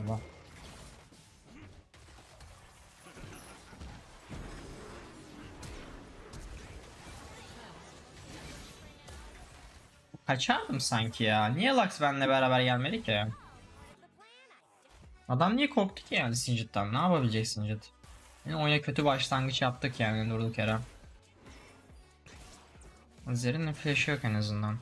oldu. Kaçardım sanki ya. Niye Lux benimle beraber gelmedi ki? Adam niye korktu ki yani Singed'den? Ne yapabilecek Singed? Yani oyuna kötü başlangıç yaptık yani durduk yere. Zer'in flash'ı yok en azından.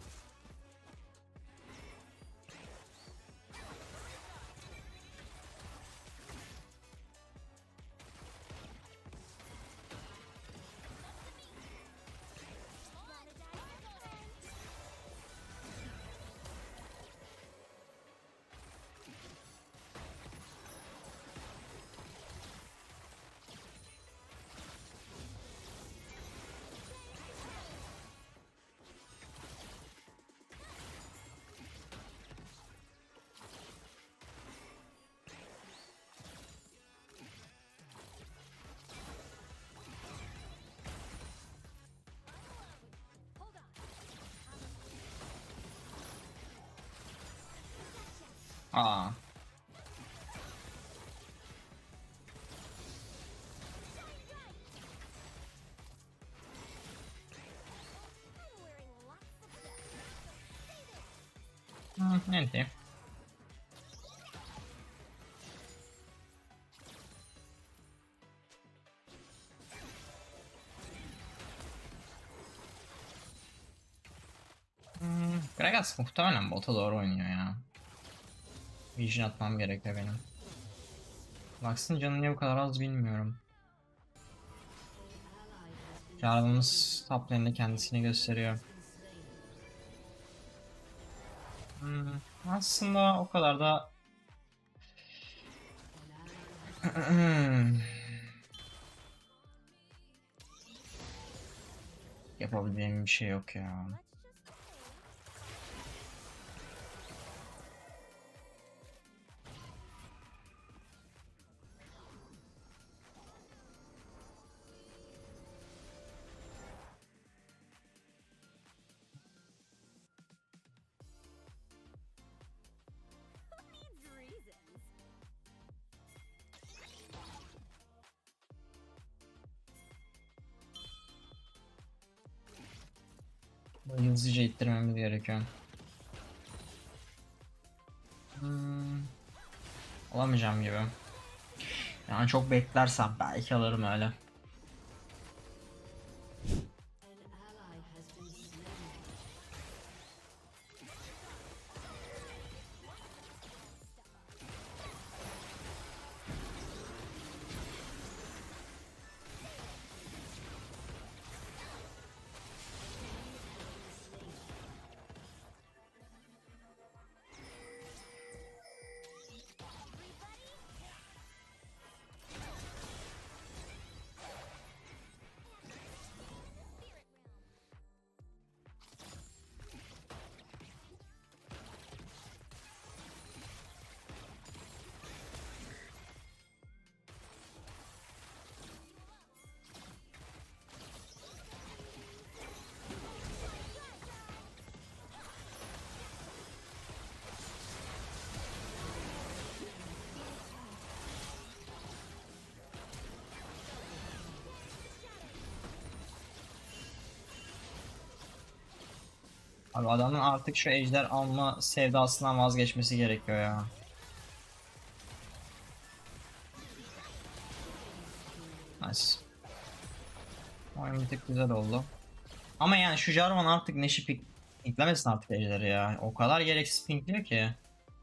Aa. Hı, ne diyeyim? Hmm, Gragas muhtemelen bota doğru oynuyor ya. Vision atmam gerekiyor benim. Lux'ın canı niye bu kadar az bilmiyorum. Jarvan'ımız top kendisini gösteriyor. Hmm, aslında o kadar da yapabileceğim bir şey yok ya. Böyle Hızlıca ittirmemiz gerekiyor. Hmm. Alamayacağım gibi. Yani çok beklersem belki alırım öyle. Abi adamın artık şu ejder alma sevdasından vazgeçmesi gerekiyor ya. Nice. Oyun bir tık güzel oldu. Ama yani şu Jarvan artık Neş'i pik pinklemesin artık ejderi ya. O kadar gereksiz pinkliyor ki.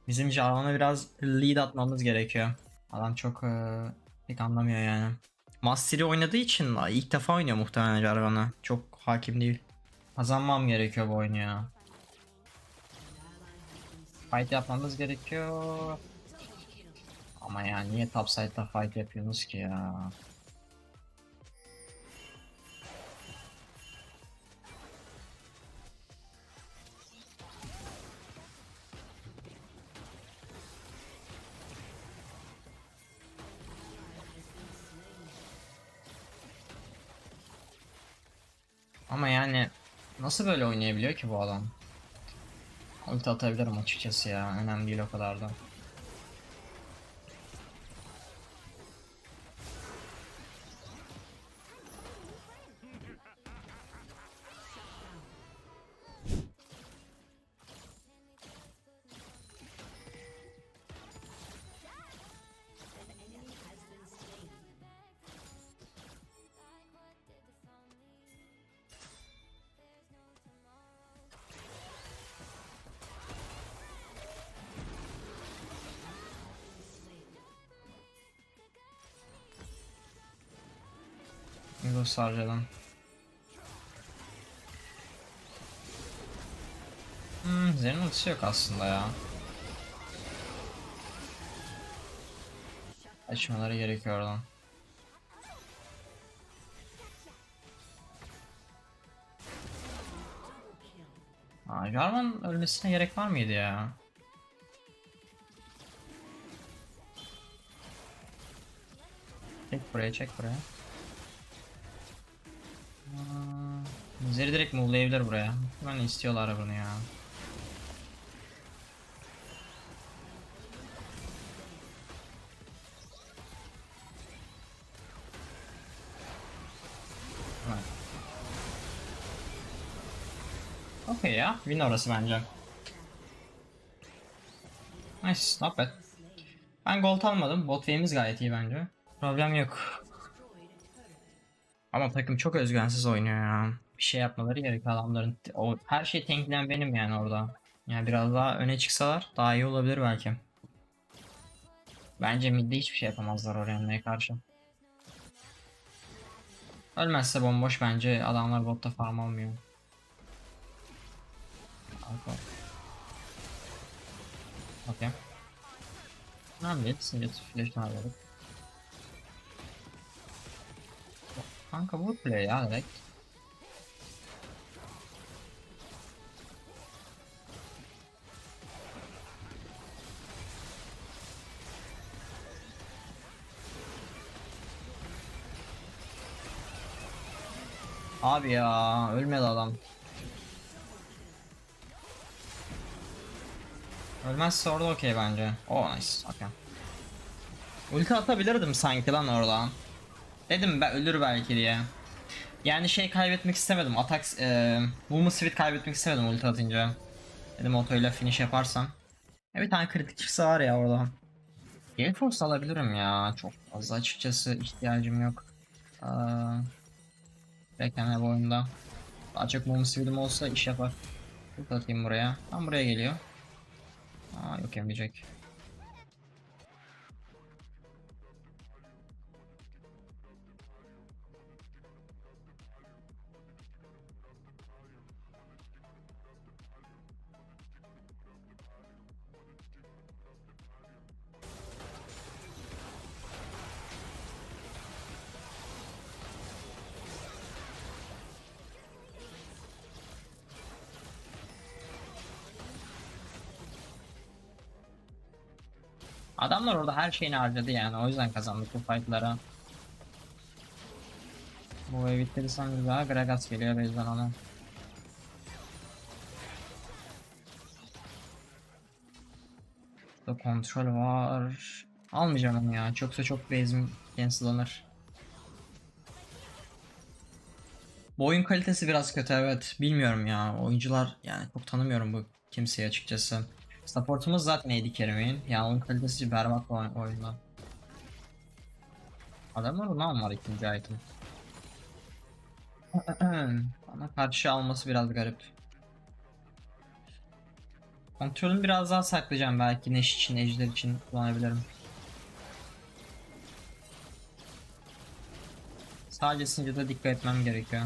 Bizim Jarvan'a biraz lead atmamız gerekiyor. Adam çok eee, pek anlamıyor yani. Mastery oynadığı için ilk defa oynuyor muhtemelen Jarvan'a. Çok hakim değil. Kazanmam gerekiyor bu oyunu ya. Fight yapmamız gerekiyor. Ama ya niye topside'da fight yapıyorsunuz ki ya? Ama yani nasıl böyle oynayabiliyor ki bu adam? Ulti atabilirim açıkçası ya. Önemli değil o kadar da. Migos harcadım. Hmm, Zen'in ultisi yok aslında ya. Açmaları gerekiyor oradan. Aa, Jarvan ölmesine gerek var mıydı ya? Çek buraya, çek buraya. Aa, Zeri direkt move'layabilir buraya. Ben istiyorlar bunu ya. Okey ya. Win orası bence. Nice. Not bad. Ben gold almadım. Bot wave'imiz gayet iyi bence. Problem yok. Ama takım çok özgüvensiz oynuyor ya. Bir şey yapmaları gerekiyor adamların. O, her şey tankleyen benim yani orada. Yani biraz daha öne çıksalar daha iyi olabilir belki. Bence midde hiçbir şey yapamazlar oraya karşı. Ölmezse bomboş bence adamlar botta farm almıyor. Okey. Önemli değil. Singet flash'ını alıyorduk. Kanka vur play ya direkt. Abi ya ölmedi adam. Ölmezse orada okey bence. Oh nice. Okay. Ulti atabilirdim sanki lan oradan. Dedim ben ölür belki diye. Yani şey kaybetmek istemedim. Atak e, Boom Speed kaybetmek istemedim ulti atınca. Dedim otoyla finish yaparsam. Ya bir tane kritik çıksa var ya orada. Gale Force alabilirim ya. Çok fazla açıkçası ihtiyacım yok. Aa, Bekleme bu oyunda. Daha çok Boom Speed'im olsa iş yapar. Ulti atayım buraya. Tam buraya geliyor. Aa yok yemeyecek. Adamlar orada her şeyini harcadı yani o yüzden kazandık bu fightlara. Bu ev bitirirsen güzel. Gragas geliyor base'den ona. Burada kontrol var. Almayacağım onu ya. Çoksa çok base'im cancellanır. Bu oyun kalitesi biraz kötü evet. Bilmiyorum ya. Oyuncular yani çok tanımıyorum bu kimseyi açıkçası. Supportumuz zaten AD Kerim'in. Yani oyun kalitesi berbat bu oy- oyunda. Adamlar ne var ikinci item. Bana karşı alması biraz garip. Kontrolünü biraz daha saklayacağım belki Neş için, Ejder için kullanabilirim. Sadece Sinjat'a dikkat etmem gerekiyor.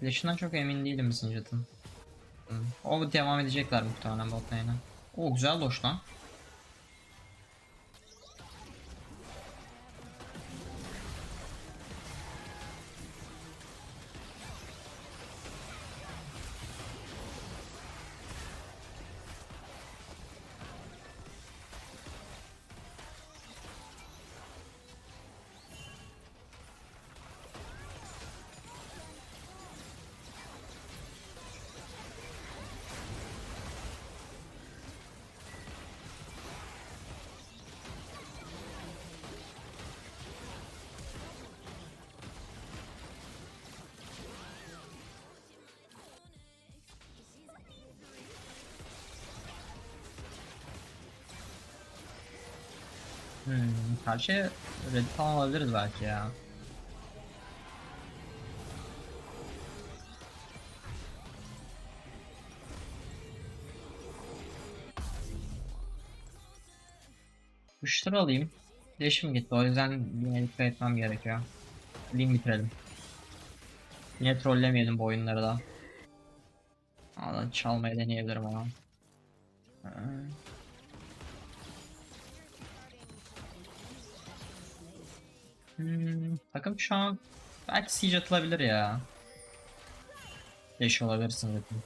Flash'ından çok emin değilim Sinjat'ın. O devam edecekler muhtemelen bot lane'e. O güzel doş lan. Hmm, karşıya red falan alabiliriz belki ya. Kuşları alayım. Leşim gitti o yüzden yine dikkat etmem gerekiyor. Link bitirelim. Yine trollemeyelim bu oyunları da. Aa, çalmayı deneyebilirim ama. Hmm, takım şu an belki siege atılabilir ya. Değiş olabilirsin zaten.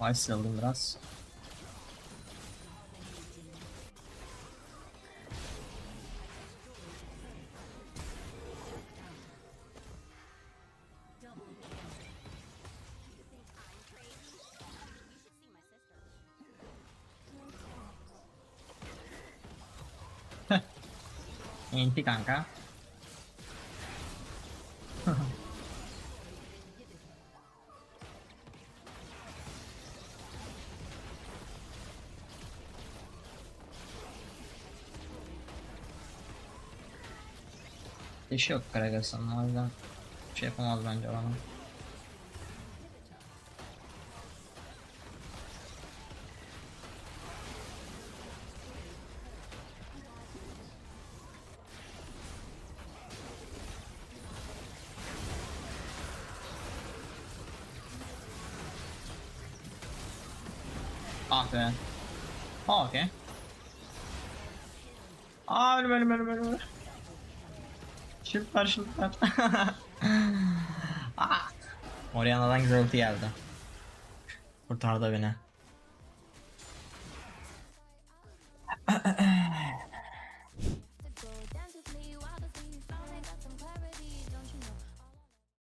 Vice aldım biraz. Enti kanka. Eşi yok Gragas'ın o yüzden şey yapamaz bence bana. Ah be. Ha okey. Aa ölüm ölüm ölüm ölüm. Şılt var şılt var. Ah. Orianna'dan güzel ulti geldi. Kurtardı beni.